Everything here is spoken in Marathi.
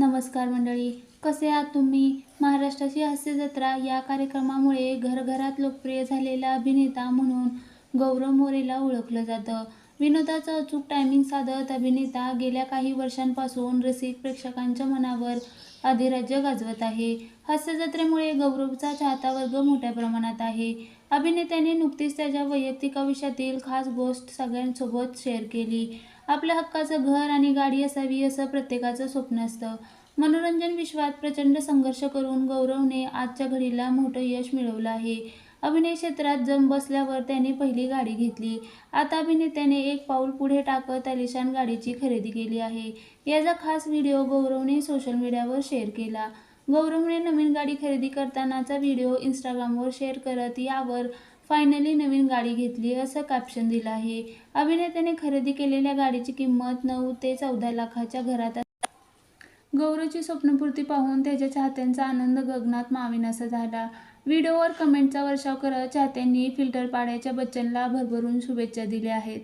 नमस्कार मंडळी कसे आहात तुम्ही? महाराष्ट्राची हास्य जत्रा या कार्यक्रमामुळे घरघरात लोकप्रिय झालेला अभिनेता म्हणून गौरव मोरेला ओळखलं जातं. विनोदाचा अचूक टायमिंग साधत अभिनेता गेल्या काही वर्षांपासून रसिक प्रेक्षकांच्या मनावर अधिराज्य गाजवत आहे. हास्य जत्रेमुळे गौरवचा चाहता वर्ग मोठ्या प्रमाणात आहे. अभिनेत्याने नुकतीच त्याच्या वैयक्तिक आयुष्यातील खास गोष्ट सगळ्यांसोबत शेअर केली. आपल्या हक्काचं घर आणि गाडी असावी असं प्रत्येकाचं स्वप्न असतं. मनोरंजन विश्वात प्रचंड संघर्ष करून गौरवने आजच्या घडीला मोठं यश मिळवलं आहे. अभिनय क्षेत्रात जम बसल्यावर त्याने पहिली गाडी घेतली. आता अभिनेत्याने एक पाऊल पुढे टाकत अलिशान गाडीची खरेदी केली आहे. याचा खास व्हिडिओ गौरवने सोशल मीडियावर शेअर केला. गौरवने नवीन गाडी खरेदी करतानाचा व्हिडिओ इंस्टाग्रामवर शेअर करत यावर फायनली नवीन गाडी घेतली असं कॅप्शन दिलं आहे. अभिनेत्याने खरेदी केलेल्या गाडीची किंमत नऊ ते चौदा लाखाच्या घरात गौरवची स्वप्नपूर्ती पाहून त्याच्या चाहत्यांचा आनंद गगनात माविनासा झाला. व्हिडिओवर कमेंटचा वर्षाव करत चाहत्यांनी फिल्टर पाड्याच्या बच्चनला भरभरून शुभेच्छा दिल्या आहेत.